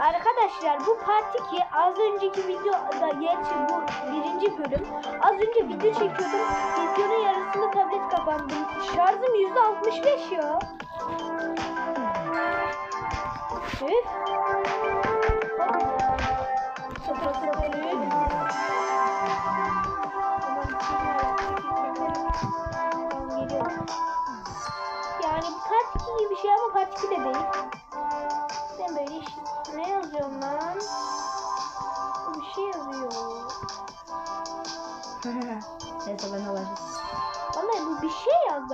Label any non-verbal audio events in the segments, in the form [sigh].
Arkadaşlar bu part 2 az önceki videoda gerçi bu birinci bölüm. Az önce video çekiyordum. Videonun yarısında tablet kapandı. Şarjım %65 ya. Üf. Yani part 2 gibi bir şey ama part 2 de değil.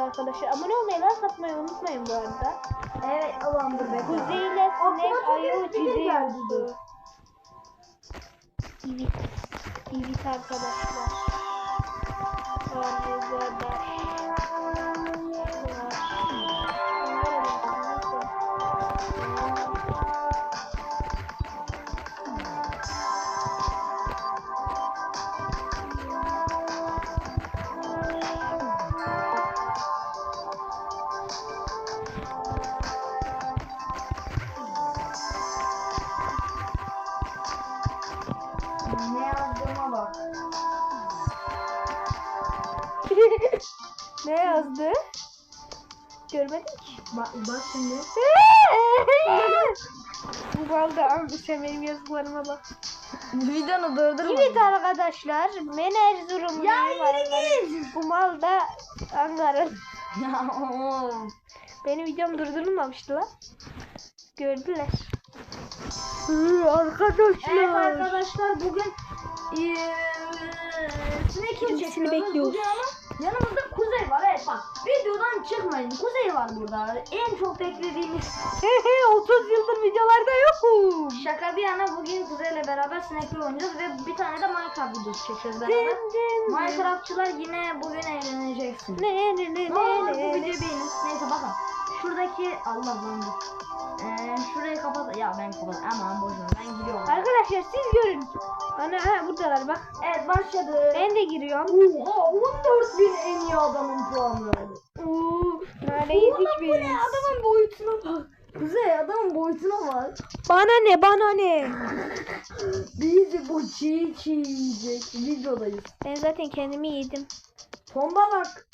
Arkadaşlar. Abone olmayı, like atmayı unutmayın bu arada. Evet Allah'ım dur bekle. Kuzeyle sinek ayı geldi. yoktu. Evet. Evet arkadaşlar. Var ne yazdı? Görmedim ki. Bak, bak şimdi. [laughs] Bu balda abi sen benim yazılarıma bak. Videonu durdurma. Evet arkadaşlar ben Erzurumluyum. Ya yürü. Bu mal da Ankara. [laughs] Ya. Benim videom durdurulmamıştı lan. Gördüler. Hı, arkadaşlar. Evet arkadaşlar bugün için Kendisini çekiyoruz bekliyoruz. bugün ama yanımızda Kuzey var evet bak videodan çıkmayın Kuzey var burada en çok beklediğimiz He he 30 yıldır videolarda yokum. şaka bir yana bugün Kuzey'le beraber sinekli oynayacağız ve bir tane de Minecraft videosu çekeceğiz beraber. Minecraftçılar yine bugün eğleneceksin. Ne ne ne Ne ne bu videoyu beğenin. Neyse bakın. Şuradaki Allah lan bu. Ee, şurayı kapat. Ya ben kapat. Aman boş ver. Ben gidiyorum. Arkadaşlar siz görün. Ana ha buradalar bak. Evet başladı. Ben de giriyorum. Oha 14 bin en iyi adamın puanları. Uuu. Neredeyiz hiçbirimiz. adamın boyutuna bak. Kuzey adamın boyutuna bak. Bana ne bana ne. Bizi bu çiğ çiğ yiyecek. Videodayız. Ben zaten kendimi yedim. Tomba bak.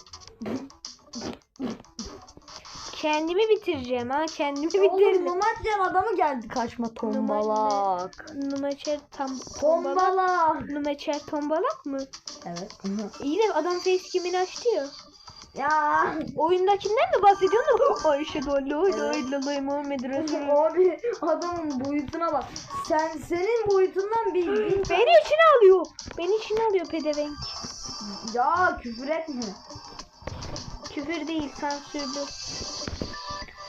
Kendimi bitireceğim ha kendimi Oğlum bitirdim. Numatyan adamı geldi kaçma tombalak. Numaçer tam Tombalak. Numaçer tombalak mı? Evet. İyi de adam facecam'ini açtı ya. ya. Oyundakinden mi bahsediyorsun? [laughs] Ayşe Dollu, Evet. Dollu, Muhammed Resulullah. Abi adamın boyutuna bak. Sen senin boyutundan bir bin [gasps] Beni içine alıyor. Beni içine alıyor pedevenk. Ya küfür etme. Küfür değil sansürdü.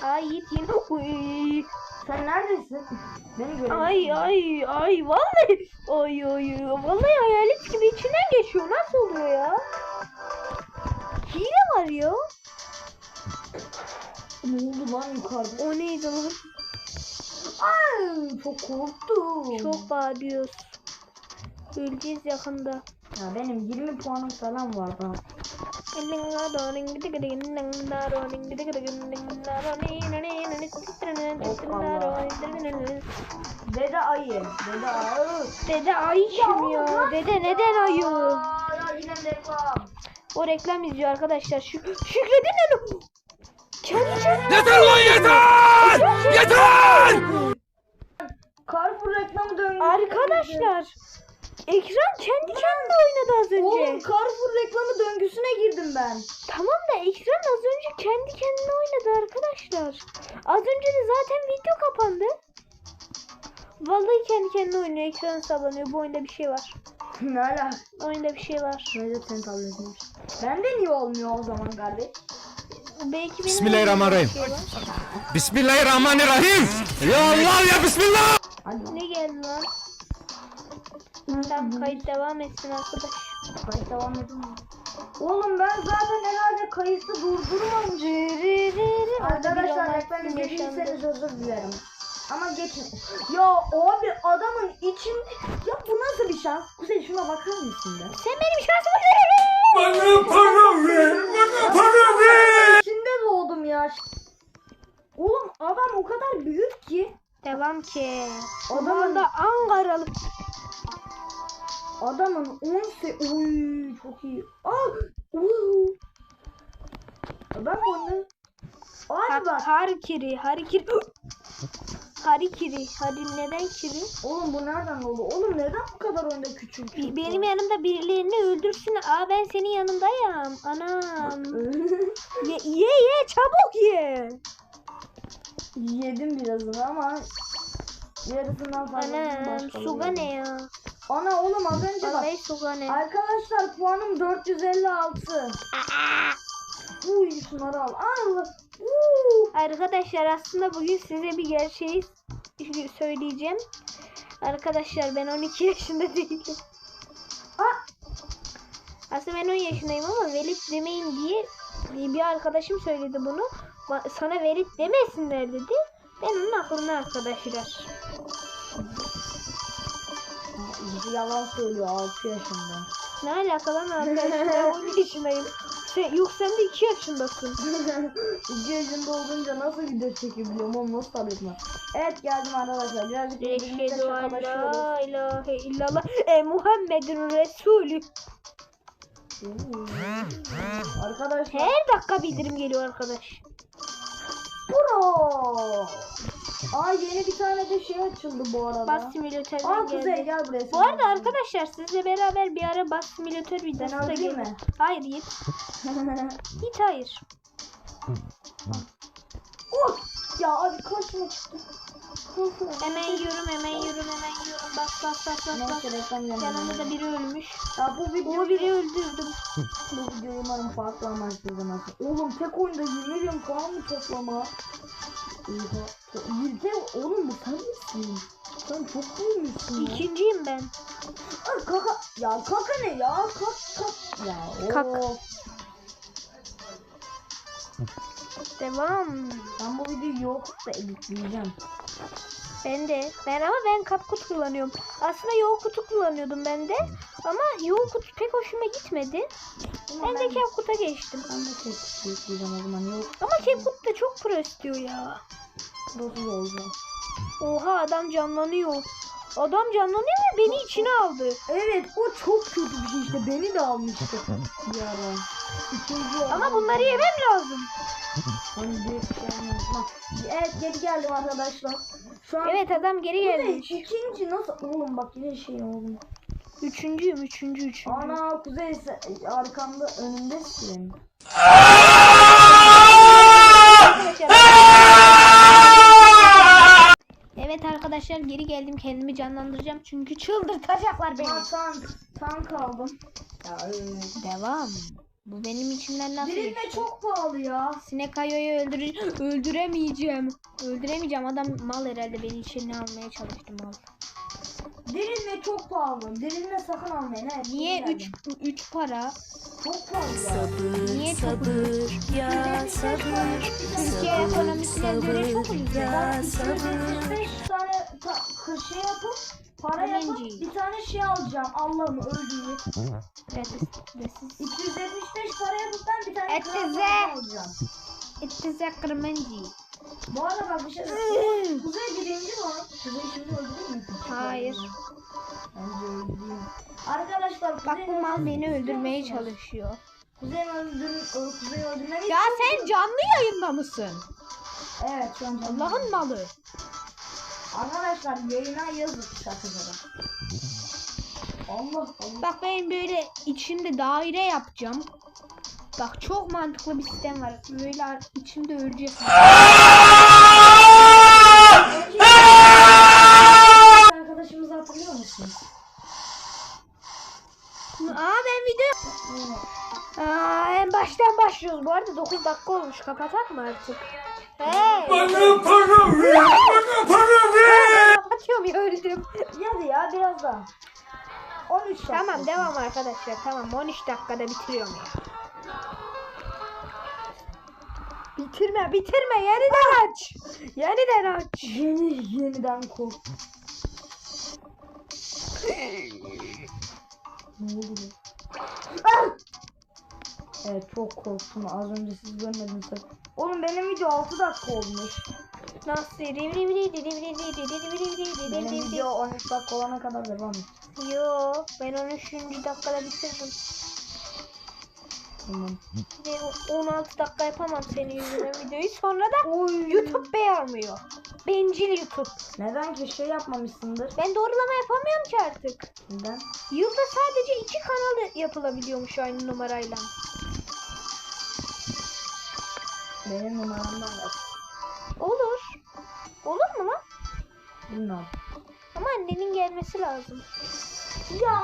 Ay yine. Uy. Sen neredesin? Beni görüyorsun. Ay ay ay vallahi ay ay vallahi hayalet gibi içinden geçiyor nasıl oluyor ya? Hile var ya. Ne oldu lan yukarıda? O neydi lan? Ay çok korktum. Çok bağırıyoruz. Öleceğiz yakında. Ya benim 20 puanım falan var daha. Dede ayı. Dede ayı. Dede ayı kim ya? Dede neden ayı? O reklam izliyor arkadaşlar. Şu Şükredin onu. Yeter lan yeter! Yeter! Carrefour reklamı döndü. Arkadaşlar. Ekran kendi kendine oynadı az önce. Oğlum Carrefour reklamı döngüsüne girdim ben. Tamam da ekran az önce kendi kendine oynadı arkadaşlar. Az önce de zaten video kapandı. Vallahi kendi kendine oynuyor. Ekran sallanıyor. Bu oyunda bir şey var. [laughs] ne ala? Oyunda bir şey var. Neyse sen tabletmiş. Bende niye olmuyor o zaman kardeş? Belki benim Bismillahirrahmanirrahim. şey var. Bismillahirrahmanirrahim. Ya Allah ya Bismillah. Hadi Ne geldi lan? Tamam kayıt devam etsin arkadaş. kayıt devam edin mi? Oğlum ben zaten herhalde kayıtı durdurmam. Arkadaşlar reklam izlediyseniz özür dilerim. Ama geçin. Ya abi adamın içinde... Ya bu nasıl bir şans? Kuzey şuna bakar mısın be? Sen benim adam ki. Adamın- da Ankaralı. Adamın 10 se... Oy çok iyi. Aa! Uuu. Ben bunu... Abi bak. Harikiri, harikiri. Harikiri. Hadi neden kiri? Oğlum bu nereden oldu? Oğlum neden bu kadar oyunda küçük? Bi- Benim yanımda birilerini öldürsün. Aa ben senin yanındayım. Anam. [laughs] Ye ye, ye çabuk ye. Yedim birazını ama yarısından fazla suga ne ya? Ana oğlum az önce bak. Vallahi suga ne? Arkadaşlar puanım 456. Uy şunları al. Al. Uuu. Arkadaşlar aslında bugün size bir gerçeği söyleyeceğim. Arkadaşlar ben 12 yaşında değilim. Aa, Aslında ben 10 yaşındayım ama Velit demeyin diye bir arkadaşım söyledi bunu. Sana Velit demesinler dedi. Ben onun aklına arkadaşlar. yalan söylüyor 6 yaşında. Ne alaka lan arkadaşlar? Ben 10 yaşındayım. Sen, yok sen de 2 yaşındasın. [laughs] 2 yaşında olunca nasıl video çekebiliyorum oğlum nasıl tabletme. Evet geldim arkadaşlar birazcık en şakalaşıyoruz. la ilahe illallah. E Muhammedun Resulü. Arkadaşlar Her dakika bildirim geliyor arkadaş. Pro. Aa yeni bir tane de şey açıldı bu arada. Bas simülatörden Aa Kuzey geldi. gel buraya. Bu arada arkadaşlar sizle beraber bir ara bas simülatör videosu da gelir. mi? Hayır Yiğit. Yiğit [laughs] hayır. oh! Ya abi kaçma çıktı. Hemen yiyorum hemen yiyorum hemen yiyorum. Bas bas bas bas bas. Neyse reklam Yanımda da biri ölmüş. Ya bu video O biri öldürdüm. [laughs] bu videoyu umarım farklı amaçlı. Oğlum tek oyunda 20 milyon puan mı toplama? Oha. To- Bir de oğlum bu sen misin? Sen çok büyümüşsün ya. İkinciyim ben. Ay kaka. Ya kaka ne ya? Kak kak. Ya Kak. of. Devam. Ben bu videoyu yok da editleyeceğim. Ben de. Ben ama ben kapkut kullanıyorum. Aslında yoğun kutu kullanıyordum ben de. Ama yoğun kutu pek hoşuma gitmedi. Ama Ben de kapkuta geçtim. Ben de tek yükleyeceğim o zaman. Yok. Ama kapkut da çok pro istiyor ya. Nasıl olacak? Oha adam canlanıyor. Adam canlanıyor ve beni içine aldı. Evet o çok kötü bir şey işte. Beni de almıştı. [laughs] İkinci Ama bunları yemem lazım. Hani bir şey olmaz. Evet geri geldim arkadaşlar. Şu an Evet adam geri Bu ne? gelmiş. İkinci nasıl? Oğlum bak yine şey oldu. Üçüncüyüm, üçüncü, üçüncü. Ana kuzey se- arkamda önümdesin. Evet arkadaşlar geri geldim kendimi canlandıracağım çünkü çıldırtacaklar beni. Ha tank. Tank aldım. Ya. Devam. Bu benim içimden nasıl Dirilme geçti? çok pahalı ya. Sinek Ayo'yu öldüre öldüremeyeceğim. Öldüremeyeceğim adam mal herhalde beni içine almaya çalıştı mal. Dirilme çok pahalı. Dirilme sakın almayın. Evet, Niye geri 3 geldim. 3 para? Çok pahalı ya. Niye çok ucuz? Ya sabır. Türkiye ekonomisine göre çok ucuz ya. 275 tane ta- kır- şey yapıp para yapıp bir tane şey alacağım. Allah'ım öldüğü. Resis- resis. 275 para yapıp ben bir tane Et bize. kılıcı alacağım. İttize kırmızı. Bu arada bak bir şey Kuzey birinci var. Kuzey şimdi öldürür mü? Hayır. Bence öldüreyim. Arkadaşlar Bak Kuzey bu mal beni öldürmeye çalışıyor. Kuzey öldürün, Kuzey öldürmeyi Ya sen canlı yayında mısın? Evet şu an canım. Allah'ın malı. Arkadaşlar yayına yazın şarkıları. Allah Allah. Bak ben böyle içimde daire yapacağım. Bak çok mantıklı bir sistem var. Böyle içimde ölecek. Arkadaşımızı hatırlıyor musunuz? Aa ben video... Baştan başlıyoruz. Bu arada 9 dakika olmuş. Kapatak mı artık? Hey! Bana para ver! Bana para ver! Kapatıyorum ya öldüm. Hadi ya biraz daha. 13 dakika. Tamam devam arkadaşlar. Tamam 13 dakikada bitiriyorum ya. Bitirme bitirme yeniden aç. Yeniden aç. Yeni yeniden kork. ne oldu? Ah! Evet çok korktum az önce siz görmediniz. tabii. Oğlum benim video 6 dakika olmuş. Nasıl? Benim video 13 dakika olana kadar devam et. Yo ben 13. dakikada bitirdim. Tamam. Ve o- 16 dakika yapamam senin yüzünden videoyu. Sonra da Oy. YouTube beğenmiyor. Bencil YouTube. Neden ki şey yapmamışsındır? Ben doğrulama yapamıyorum ki artık. Neden? Yılda sadece iki kanal yapılabiliyormuş aynı numarayla. Benim numaramdan yap. Olur. Olur mu lan? Bilmiyorum. Ama annenin gelmesi lazım. Ya.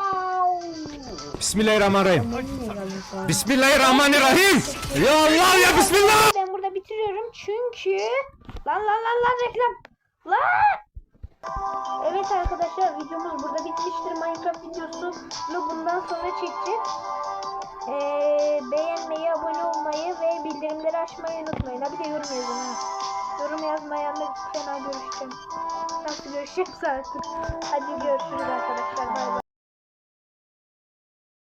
Bismillahirrahmanirrahim. Sonra? Bismillahirrahmanirrahim. Ya Allah ya Bismillah. Ben burada bitiriyorum çünkü... Lan lan lan lan reklam. Lan! Evet arkadaşlar videomuz burada bitmiştir. Minecraft videosunu bundan sonra çekeceğiz. Ee, beğenmeyi, abone olmayı ve bildirimleri açmayı unutmayın. Ha de yorum yazın ha. Yorum yazmayanla fena görüşeceğim. Nasıl görüşeceğiz artık. Hadi görüşürüz.